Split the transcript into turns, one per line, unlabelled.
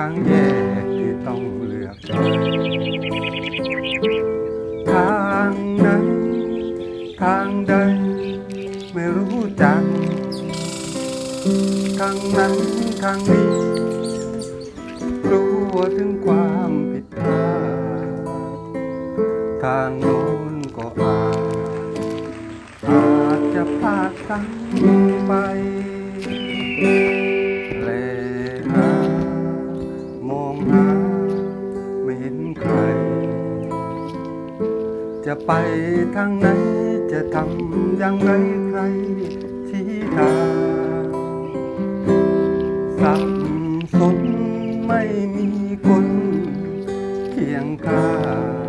ทางแยกที่ต้องเลือกทางนั้น ทางใด ไม่รู้จักทางนั้นทางนี้กลัวถึงความผิดพลาดทางโน้นก็อาจอาจจะพลาดพลั้งไป ใคร จะไปทางไหน จะทำอย่างไรใครชี้ทางสับสนไม่มีคนเคียงข้าง